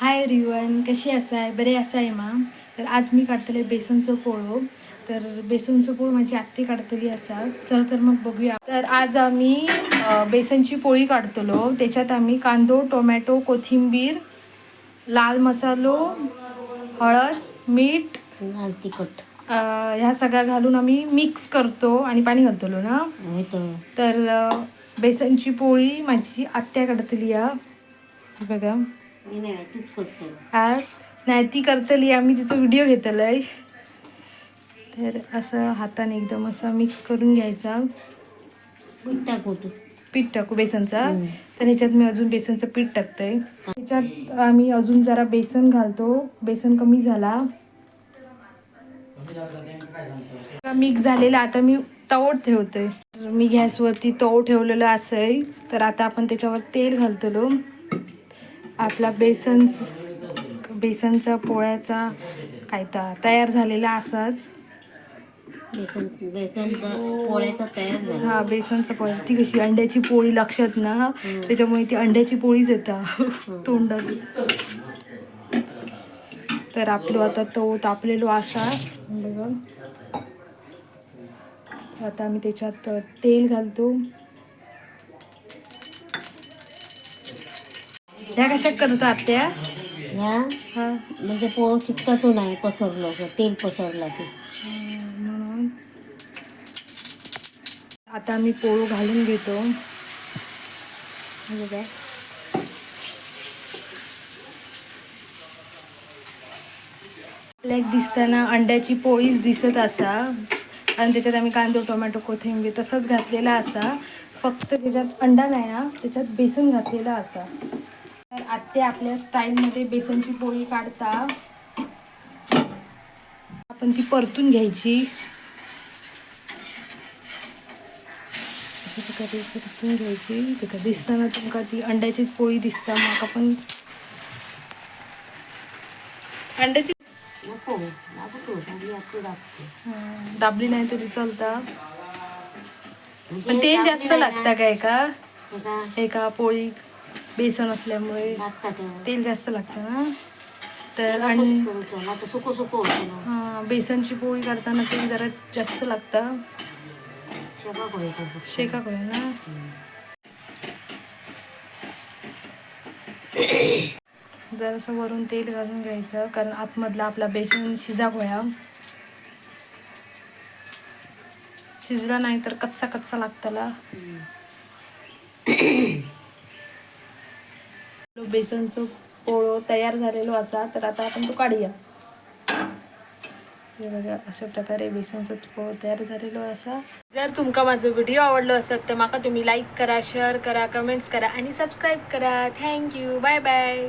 हाय रिवन कशी असाय? बरे असाय मा? तर आज मी काढतले बेसनचो पोळो. तर बेसनचो पोळ माझी आत्ती काढतली असा. चल तर मग बघूया. तर आज आम्ही बेसनची पोळी काढतलो. त्याच्यात आम्ही कांदो टोमॅटो कोथिंबीर लाल मसालो हळद मीठ लाल तिखट. ह्या सगळ्या घालून आम्ही मिक्स करतो आणि पाणी घालतलो ना? तर बेसनची पोळी माझी आत्या काढतली बघा. आज नाही ती करतली आम्ही तिचा व्हिडिओ घेतलाय. तर असं हाताने एकदम असं मिक्स करून घ्यायचा. पीठ टाकू पीठ टाकू बेसनचा. तर ह्याच्यात मी अजून बेसनचं पीठ टाकतंय. ह्याच्यात आम्ही अजून जरा बेसन घालतो. बेसन कमी झाला. मिक्स झालेला आता मी तवट ठेवतोय. तर मी गॅसवरती तव ठेवलेलं असंय. तर आता आपण त्याच्यावर तेल घालतलो. आपला बेसन बेसनचा पोळ्याचा काय तर तयार झालेला असाच. बेसन बेसनचा पोळ्याचा तयार झाला हा बेसनचा पोळी. ती कशी अंड्याची पोळी लक्षात ना? त्याच्यामुळे ती अंड्याची पोळीच येतात तोंडात. तर आपलो आता तो तापलेलो असा बघा. आता आम्ही त्याच्यात तेल घालतो. ह्या कशा करतात त्या ह्या हा. म्हणजे पोळ चिकटतो नाही पसरलं असं तेल पसरला की म्हणून. आता आम्ही पोळू घालून घेतो. हे बघा आपल्याक दिसताना अंड्याची पोळीच दिसत असा. आणि त्याच्यात आम्ही कांदो टोमॅटो कोथिंबीर तसंच घातलेला असा. फक्त त्याच्यात अंडा नाही ना त्याच्यात बेसन घातलेला असा. तर आत्ते आपल्या स्टाईलमध्ये बेसनची पोळी काढता. आपण ती परतून घ्यायची. परतून घ्यायची. तिका दिसताना तुमका ती अंड्याचीच पोळी दिसता. मग आपण अंड्याची दाबली नाही तरी चालता. पण तेल जास्त लागता काय का एका पोळी बेसन असल्यामुळे तेल जास्त लागतं ना. तर आणि हां बेसनची पोळी करताना तेल जरा जास्त लागतं. शेका करून ना. जरासं वरून तेल घालून घ्यायचं कारण आतमधला आपला बेसन शिजा होया शिजला नाही तर कच्चा कच्चा लागतला बेसनचो पोळो तयार झालेलो असा तर आता आपण तो काढूया. हे बघा अशा प्रकारे बेसनचो पोळो तयार झालेलो असा. जर तुमका माझो व्हिडिओ आवडलो असत तर माका तुम्ही लाईक करा शेअर करा कमेंट्स करा आणि सबस्क्राईब करा. Thank you bye bye